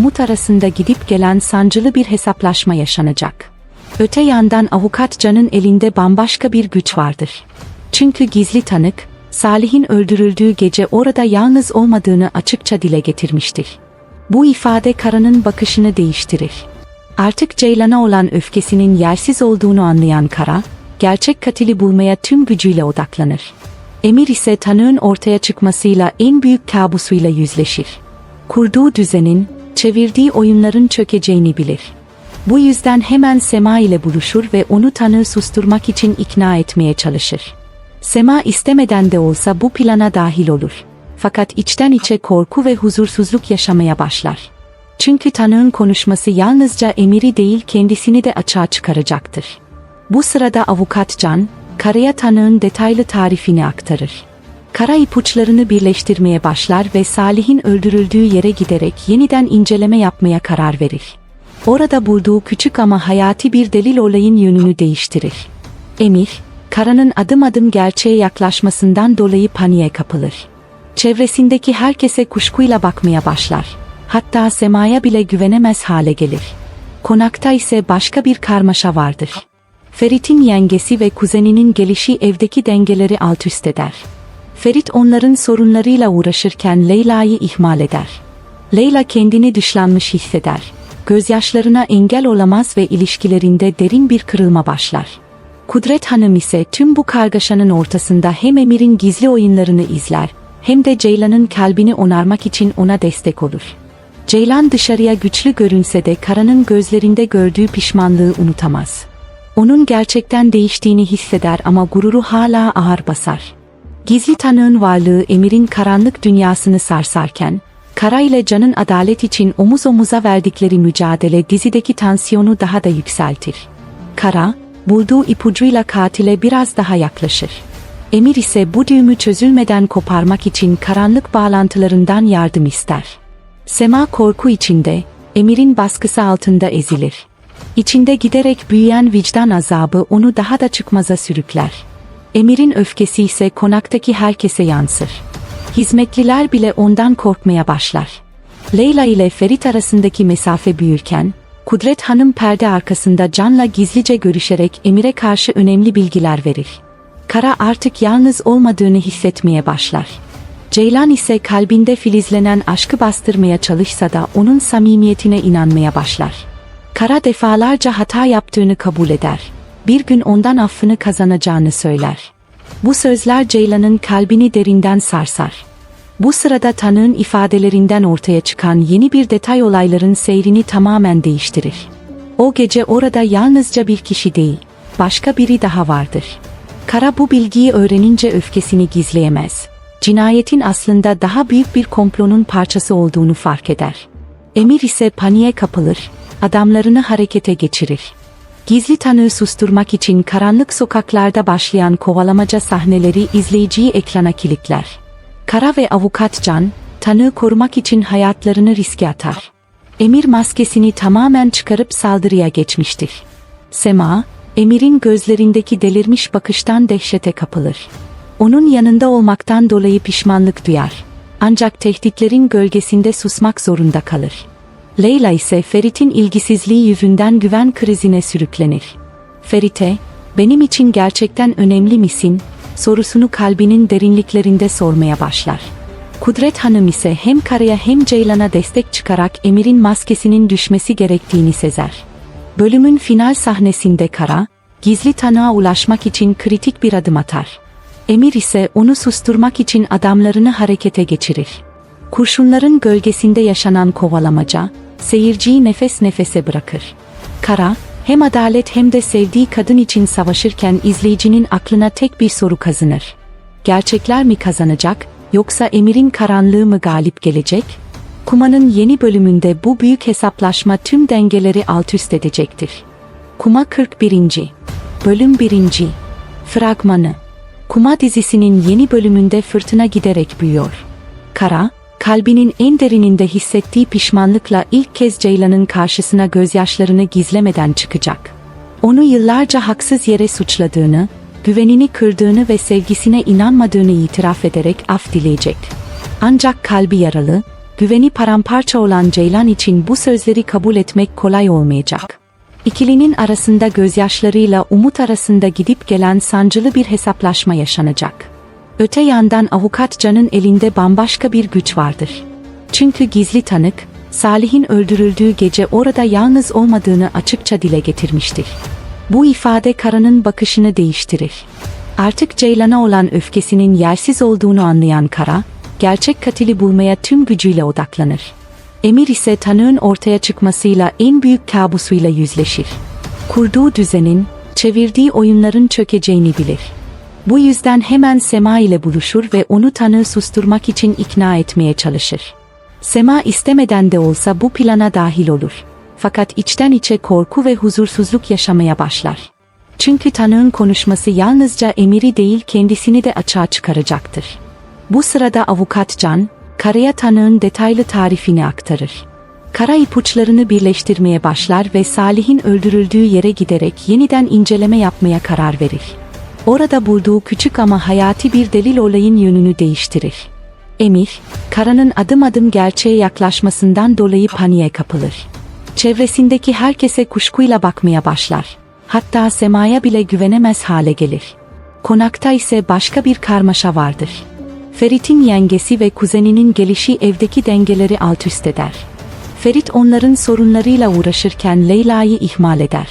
Mut arasında gidip gelen sancılı bir hesaplaşma yaşanacak. Öte yandan avukat Can'ın elinde bambaşka bir güç vardır. Çünkü gizli tanık, Salih'in öldürüldüğü gece orada yalnız olmadığını açıkça dile getirmiştir. Bu ifade Kara'nın bakışını değiştirir. Artık Ceylan'a olan öfkesinin yersiz olduğunu anlayan Kara, gerçek katili bulmaya tüm gücüyle odaklanır. Emir ise tanığın ortaya çıkmasıyla en büyük kabusuyla yüzleşir. Kurduğu düzenin, çevirdiği oyunların çökeceğini bilir. Bu yüzden hemen Sema ile buluşur ve onu tanığı susturmak için ikna etmeye çalışır. Sema istemeden de olsa bu plana dahil olur. Fakat içten içe korku ve huzursuzluk yaşamaya başlar. Çünkü tanığın konuşması yalnızca emiri değil kendisini de açığa çıkaracaktır. Bu sırada avukat Can, Kara'ya tanığın detaylı tarifini aktarır. Kara ipuçlarını birleştirmeye başlar ve Salih'in öldürüldüğü yere giderek yeniden inceleme yapmaya karar verir. Orada bulduğu küçük ama hayati bir delil olayın yönünü değiştirir. Emir, Kara'nın adım adım gerçeğe yaklaşmasından dolayı paniğe kapılır. Çevresindeki herkese kuşkuyla bakmaya başlar. Hatta Sema'ya bile güvenemez hale gelir. Konakta ise başka bir karmaşa vardır. Ferit'in yengesi ve kuzeninin gelişi evdeki dengeleri alt üst eder. Ferit onların sorunlarıyla uğraşırken Leyla'yı ihmal eder. Leyla kendini dışlanmış hisseder. Gözyaşlarına engel olamaz ve ilişkilerinde derin bir kırılma başlar. Kudret Hanım ise tüm bu kargaşanın ortasında hem Emir'in gizli oyunlarını izler, hem de Ceylan'ın kalbini onarmak için ona destek olur. Ceylan dışarıya güçlü görünse de Kara'nın gözlerinde gördüğü pişmanlığı unutamaz. Onun gerçekten değiştiğini hisseder ama gururu hala ağır basar. Gizli tanığın varlığı Emir'in karanlık dünyasını sarsarken, Kara ile Can'ın adalet için omuz omuza verdikleri mücadele dizideki tansiyonu daha da yükseltir. Kara, bulduğu ipucuyla katile biraz daha yaklaşır. Emir ise bu düğümü çözülmeden koparmak için karanlık bağlantılarından yardım ister. Sema korku içinde, Emir'in baskısı altında ezilir. İçinde giderek büyüyen vicdan azabı onu daha da çıkmaza sürükler. Emir'in öfkesi ise konaktaki herkese yansır. Hizmetliler bile ondan korkmaya başlar. Leyla ile Ferit arasındaki mesafe büyürken, Kudret Hanım perde arkasında Can'la gizlice görüşerek Emir'e karşı önemli bilgiler verir. Kara artık yalnız olmadığını hissetmeye başlar. Ceylan ise kalbinde filizlenen aşkı bastırmaya çalışsa da onun samimiyetine inanmaya başlar. Kara defalarca hata yaptığını kabul eder. Bir gün ondan affını kazanacağını söyler. Bu sözler Ceylan'ın kalbini derinden sarsar. Bu sırada tanığın ifadelerinden ortaya çıkan yeni bir detay olayların seyrini tamamen değiştirir. O gece orada yalnızca bir kişi değil, başka biri daha vardır. Kara bu bilgiyi öğrenince öfkesini gizleyemez. Cinayetin aslında daha büyük bir komplonun parçası olduğunu fark eder. Emir ise paniğe kapılır, adamlarını harekete geçirir. Gizli tanığı susturmak için karanlık sokaklarda başlayan kovalamaca sahneleri izleyiciyi ekrana kilitler. Kara ve avukat Can, tanığı korumak için hayatlarını riske atar. Emir maskesini tamamen çıkarıp saldırıya geçmiştir. Sema, Emir'in gözlerindeki delirmiş bakıştan dehşete kapılır. Onun yanında olmaktan dolayı pişmanlık duyar. Ancak tehditlerin gölgesinde susmak zorunda kalır. Leyla ise Ferit'in ilgisizliği yüzünden güven krizine sürüklenir. Ferit'e, benim için gerçekten önemli misin, sorusunu kalbinin derinliklerinde sormaya başlar. Kudret Hanım ise hem Kara'ya hem Ceylan'a destek çıkarak Emir'in maskesinin düşmesi gerektiğini sezer. Bölümün final sahnesinde Kara, gizli tanığa ulaşmak için kritik bir adım atar. Emir ise onu susturmak için adamlarını harekete geçirir. Kurşunların gölgesinde yaşanan kovalamaca, seyirciyi nefes nefese bırakır. Kara, hem adalet hem de sevdiği kadın için savaşırken izleyicinin aklına tek bir soru kazınır. Gerçekler mi kazanacak, yoksa Emir'in karanlığı mı galip gelecek? Kuma'nın yeni bölümünde bu büyük hesaplaşma tüm dengeleri alt üst edecektir. Kuma 41. Bölüm 1. Fragmanı Kuma dizisinin yeni bölümünde fırtına giderek büyüyor. Kara, kalbinin en derininde hissettiği pişmanlıkla ilk kez Ceylan'ın karşısına gözyaşlarını gizlemeden çıkacak. Onu yıllarca haksız yere suçladığını, güvenini kırdığını ve sevgisine inanmadığını itiraf ederek af dileyecek. Ancak kalbi yaralı, Güveni paramparça olan Ceylan için bu sözleri kabul etmek kolay olmayacak. İkilinin arasında gözyaşlarıyla umut arasında gidip gelen sancılı bir hesaplaşma yaşanacak. Öte yandan avukat Can'ın elinde bambaşka bir güç vardır. Çünkü gizli tanık, Salih'in öldürüldüğü gece orada yalnız olmadığını açıkça dile getirmiştir. Bu ifade Kara'nın bakışını değiştirir. Artık Ceylan'a olan öfkesinin yersiz olduğunu anlayan Kara, gerçek katili bulmaya tüm gücüyle odaklanır. Emir ise tanığın ortaya çıkmasıyla en büyük kabusuyla yüzleşir. Kurduğu düzenin, çevirdiği oyunların çökeceğini bilir. Bu yüzden hemen Sema ile buluşur ve onu tanığı susturmak için ikna etmeye çalışır. Sema istemeden de olsa bu plana dahil olur. Fakat içten içe korku ve huzursuzluk yaşamaya başlar. Çünkü tanığın konuşması yalnızca emiri değil kendisini de açığa çıkaracaktır. Bu sırada avukat Can, Kara'ya tanığın detaylı tarifini aktarır. Kara ipuçlarını birleştirmeye başlar ve Salih'in öldürüldüğü yere giderek yeniden inceleme yapmaya karar verir. Orada bulduğu küçük ama hayati bir delil olayın yönünü değiştirir. Emir, Kara'nın adım adım gerçeğe yaklaşmasından dolayı paniğe kapılır. Çevresindeki herkese kuşkuyla bakmaya başlar. Hatta Sema'ya bile güvenemez hale gelir. Konakta ise başka bir karmaşa vardır. Ferit'in yengesi ve kuzeninin gelişi evdeki dengeleri alt üst eder. Ferit onların sorunlarıyla uğraşırken Leyla'yı ihmal eder.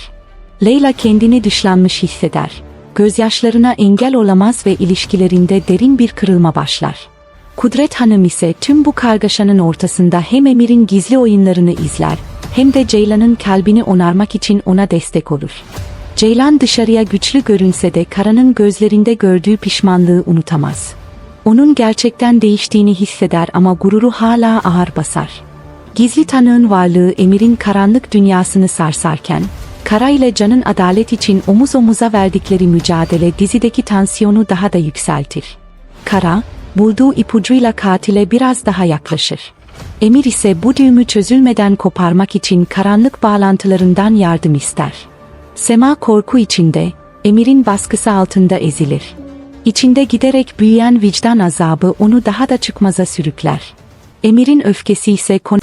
Leyla kendini dışlanmış hisseder. Gözyaşlarına engel olamaz ve ilişkilerinde derin bir kırılma başlar. Kudret Hanım ise tüm bu kargaşanın ortasında hem Emir'in gizli oyunlarını izler, hem de Ceylan'ın kalbini onarmak için ona destek olur. Ceylan dışarıya güçlü görünse de Kara'nın gözlerinde gördüğü pişmanlığı unutamaz. Onun gerçekten değiştiğini hisseder ama gururu hala ağır basar. Gizli tanığın varlığı Emir'in karanlık dünyasını sarsarken, Kara ile Can'ın adalet için omuz omuza verdikleri mücadele dizideki tansiyonu daha da yükseltir. Kara, bulduğu ipucuyla katile biraz daha yaklaşır. Emir ise bu düğümü çözülmeden koparmak için karanlık bağlantılarından yardım ister. Sema korku içinde, Emir'in baskısı altında ezilir. İçinde giderek büyüyen vicdan azabı onu daha da çıkmaza sürükler. Emir'in öfkesi ise konak